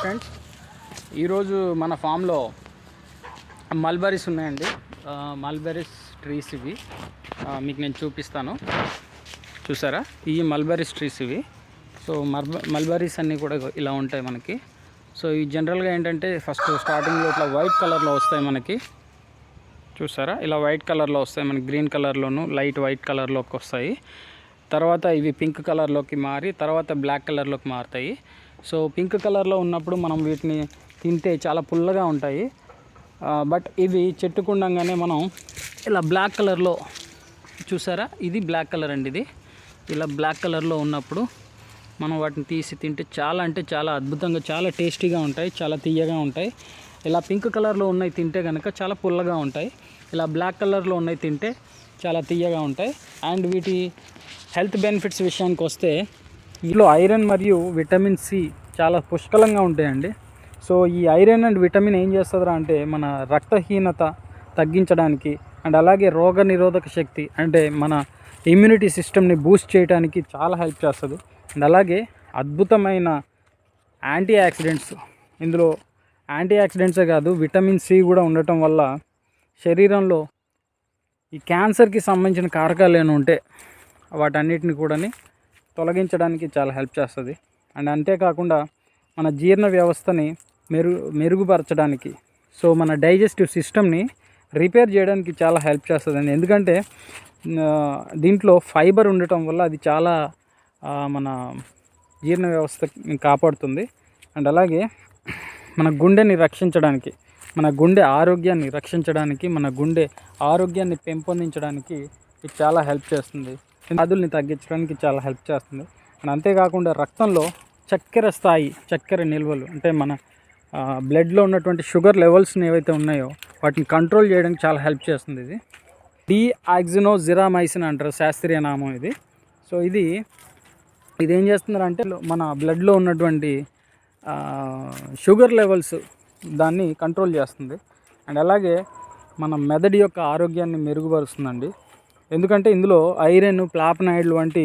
Friends ఈరోజు మన ఫామ్లో మల్బరీస్ ఉన్నాయండి. ఆ, మల్బరీస్ ట్రీస్ ఇవి. మీకు నేను చూపిస్తాను. చూసారా? ఈ మల్బరీస్ ట్రీస్ ఇవి. సో మల్బ మల్బరీస్ అన్నీ కూడా ఇలా ఉంటాయి మనకి. సో ఈ జనరల్గా ఏంటంటే ఫస్ట్ స్టార్టింగ్లో ఇట్లా వైట్ కలర్లో వస్తాయి మనకి. చూసారా? ఇలా వైట్ కలర్లో వస్తాయి. మనకి గ్రీన్ కలర్లోను లైట్ వైట్ కలర్లోకి వస్తాయి. తర్వాత ఇవి పింక్ కలర్లోకి మారి తర్వాత బ్లాక్ కలర్లోకి మారుతాయి. సో పింక్ కలర్లో ఉన్నప్పుడు మనం వీటిని తింటే చాలా పుల్లగా ఉంటాయి. బట్ ఇవి చెట్టుకుండంగానే మనం ఇలా బ్లాక్ కలర్లో చూసారా? ఇది బ్లాక్ కలర్ అండి ఇది. ఇలా బ్లాక్ కలర్లో ఉన్నప్పుడు మనం వాటిని తీసి తింటే చాలా అంటే చాలా అద్భుతంగా చాలా టేస్టీగా ఉంటాయి చాలా తీయగా ఉంటాయి. ఇలా పింక్ కలర్లో ఉన్నాయి తింటే కనుక చాలా పుల్లగా ఉంటాయి. ఇలా బ్లాక్ కలర్లో ఉన్నాయి తింటే చాలా తీయగా ఉంటాయి. అండ్ వీటి హెల్త్ బెనిఫిట్స్ విషయానికి వస్తే ఇందులో ఐరన్ మరియు విటమిన్ సి చాలా పుష్కలంగా ఉంటాయండి. సో ఈ ఐరన్ అండ్ విటమిన్ ఏం చేస్తుందిరా అంటే మన రక్తహీనత తగ్గించడానికి అండ్ అలాగే రోగ నిరోధక శక్తి అంటే మన ఇమ్యూనిటీ సిస్టమ్ని బూస్ట్ చేయడానికి చాలా హెల్ప్ చేస్తుంది. అండ్ అలాగే అద్భుతమైన యాంటీ యాక్సిడెంట్స్ ఇందులో యాంటీ ఆక్సిడెంట్సే కాదు విటమిన్ సి కూడా ఉండటం వల్ల శరీరంలో ఈ క్యాన్సర్కి సంబంధించిన కారకాలు ఏమైనా ఉంటే వాటన్నిటిని కూడా తొలగించడానికి చాలా హెల్ప్ చేస్తుంది. అండ్ అంతేకాకుండా మన జీర్ణ వ్యవస్థని మెరుగు మెరుగుపరచడానికి సో మన డైజెస్టివ్ సిస్టమ్ని రిపేర్ చేయడానికి చాలా హెల్ప్ చేస్తుందండి. ఎందుకంటే దీంట్లో ఫైబర్ ఉండటం వల్ల అది చాలా మన జీర్ణ వ్యవస్థని కాపాడుతుంది. అండ్ అలాగే మన గుండెని రక్షించడానికి మన గుండె ఆరోగ్యాన్ని రక్షించడానికి మన గుండె ఆరోగ్యాన్ని పెంపొందించడానికి ఇది చాలా హెల్ప్ చేస్తుంది. వ్యాధుల్ని తగ్గించడానికి చాలా హెల్ప్ చేస్తుంది. అండ్ అంతేకాకుండా రక్తంలో చక్కెర స్థాయి చక్కెర నిల్వలు అంటే మన బ్లడ్లో ఉన్నటువంటి షుగర్ లెవెల్స్ని ఏవైతే ఉన్నాయో వాటిని కంట్రోల్ చేయడానికి చాలా హెల్ప్ చేస్తుంది ఇది. డిఆక్సినోజిరామైసిన్ అంటారు శాస్త్రీయ నామం ఇది. సో ఇది ఇది ఏం చేస్తున్నారంటే మన బ్లడ్లో ఉన్నటువంటి షుగర్ లెవెల్స్ దాన్ని కంట్రోల్ చేస్తుంది. అండ్ అలాగే మన మెదడు యొక్క ఆరోగ్యాన్ని మెరుగుపరుస్తుందండి. ఎందుకంటే ఇందులో ఐరన్ ప్లాపనాయిడ్లు వంటి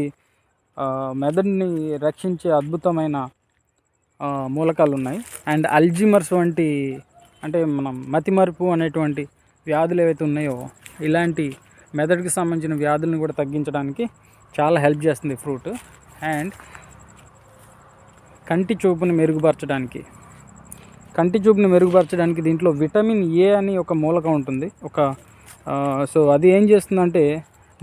మెదడుని రక్షించే అద్భుతమైన మూలకాలు ఉన్నాయి అండ్ అల్జిమర్స్ వంటి అంటే మనం మతిమరుపు అనేటువంటి వ్యాధులు ఏవైతే ఉన్నాయో ఇలాంటి మెదడుకి సంబంధించిన వ్యాధులను కూడా తగ్గించడానికి చాలా హెల్ప్ చేస్తుంది ఫ్రూట్. అండ్ కంటి చూపుని మెరుగుపరచడానికి కంటి చూపుని మెరుగుపరచడానికి దీంట్లో విటమిన్ ఏ అని ఒక మూలకం ఉంటుంది. ఒక సో అది ఏం చేస్తుందంటే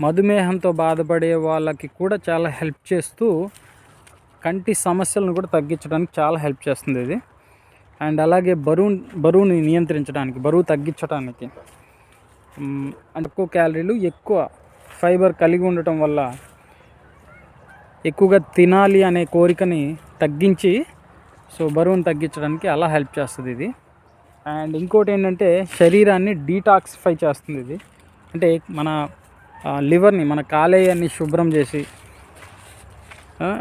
మధుమేహంతో బాధపడే వాళ్ళకి కూడా చాలా హెల్ప్ చేస్తూ కంటి సమస్యలను కూడా తగ్గించడానికి చాలా హెల్ప్ చేస్తుంది ఇది. అండ్ అలాగే బరువు బరువుని నియంత్రించడానికి బరువు తగ్గించడానికి మ్, ఎక్కువ క్యాలరీలు ఎక్కువ ఫైబర్ కలిగి ఉండటం వల్ల ఎక్కువగా తినాలి అనే కోరికని తగ్గించి సో బరువును తగ్గించడానికి అలా హెల్ప్ చేస్తుంది ఇది. అండ్ ఇంకోటి ఏంటంటే శరీరాన్ని డీటాక్సిఫై చేస్తుంది ఇది. అంటే మన లివర్ని మన కాలేయాన్ని శుభ్రం చేసి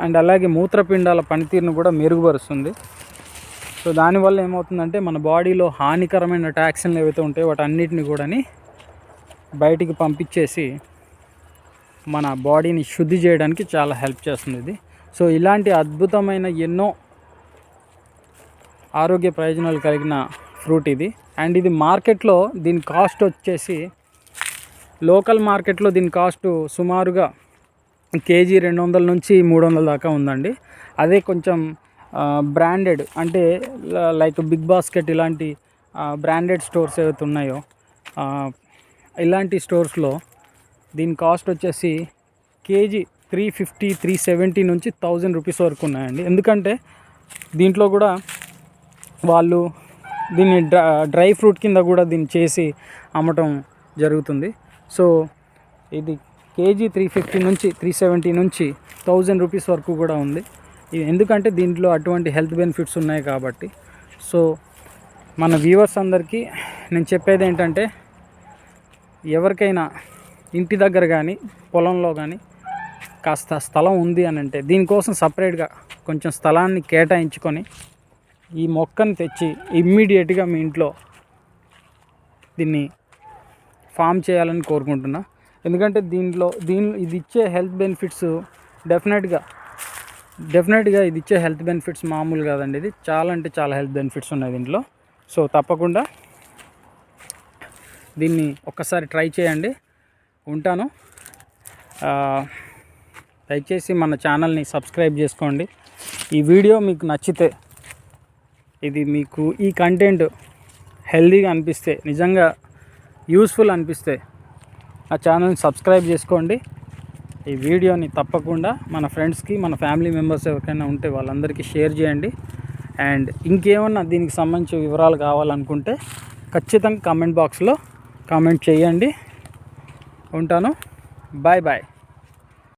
అండ్ అలాగే మూత్రపిండాల పనితీరును కూడా మెరుగుపరుస్తుంది. సో దానివల్ల ఏమవుతుందంటే మన బాడీలో హానికరమైన టాక్సిన్లు ఏవైతే ఉంటాయో వాటన్నిటిని కూడాని బయటికి పంపించేసి మన బాడీని శుద్ధి చేయడానికి చాలా హెల్ప్ చేస్తుంది ఇది. సో ఇలాంటి అద్భుతమైన ఎన్నో ఆరోగ్య ప్రయోజనాలు కలిగిన ఫ్రూట్ ఇది. అండ్ ఇది మార్కెట్లో దీని కాస్ట్ వచ్చేసి లోకల్ మార్కెట్లో దీని కాస్ట్ సుమారుగా కేజీ రెండు వందల నుంచి మూడు వందల దాకా ఉందండి. అదే కొంచెం బ్రాండెడ్ అంటే లైక్ బిగ్ బాస్కెట్ ఇలాంటి బ్రాండెడ్ స్టోర్స్ ఏవైతే ఉన్నాయో ఇలాంటి స్టోర్స్లో దీని కాస్ట్ వచ్చేసి KG three fifty three seventy నుంచి థౌజండ్ రూపీస్ వరకు ఉన్నాయండి. ఎందుకంటే దీంట్లో కూడా వాళ్ళు దీన్ని డ్రై ఫ్రూట్ కింద కూడా దీన్ని చేసి అమ్మటం జరుగుతుంది. సో ఇది కేజీ త్రీ ఫిఫ్టీ నుంచి త్రీ సెవెంటీ నుంచి థౌజండ్ రూపీస్ వరకు కూడా ఉంది. ఇది ఎందుకంటే దీంట్లో అటువంటి హెల్త్ బెనిఫిట్స్ ఉన్నాయి కాబట్టి. సో మన వ్యూవర్స్ అందరికీ నేను చెప్పేది ఏంటంటే ఎవరికైనా ఇంటి దగ్గర కానీ పొలంలో కానీ కాస్త స్థలం ఉంది అని అంటే దీనికోసం సపరేట్గా కొంచెం స్థలాన్ని కేటాయించుకొని ఈ మొక్కను తెచ్చి ఇమ్మీడియట్గా మీ ఇంట్లో దీన్ని ఫామ్ చేయాలని కోరుకుంటున్నా. ఎందుకంటే దీంట్లో దీని ఇది ఇచ్చే హెల్త్ బెనిఫిట్స్ డెఫినెట్గా డెఫినెట్గా ఇది ఇచ్చే హెల్త్ బెనిఫిట్స్ మామూలు కాదండి ఇది. చాలా అంటే చాలా హెల్త్ బెనిఫిట్స్ ఉన్నాయి దీంట్లో. సో తప్పకుండా దీన్ని ఒక్కసారి ట్రై చేయండి. ఉంటాను. దయచేసి మన ఛానల్ని సబ్స్క్రైబ్ చేసుకోండి. ఈ వీడియో మీకు నచ్చితే ఇది మీకు ఈ కంటెంట్ హెల్దీగా అనిపిస్తే నిజంగా యూస్ఫుల్ అనిపిస్తే ఆ ఛానల్ని సబ్స్క్రైబ్ చేసుకోండి. ఈ వీడియోని తప్పకుండా మన ఫ్రెండ్స్కి మన ఫ్యామిలీ మెంబర్స్ ఎవరికైనా ఉంటే వాళ్ళందరికీ షేర్ చేయండి. అండ్ ఇంకేమన్నా దీనికి సంబంధించిన వివరాలు కావాలనుకుంటే ఖచ్చితంగా కామెంట్ బాక్స్లో కామెంట్ చేయండి. ఉంటాను. Bye bye.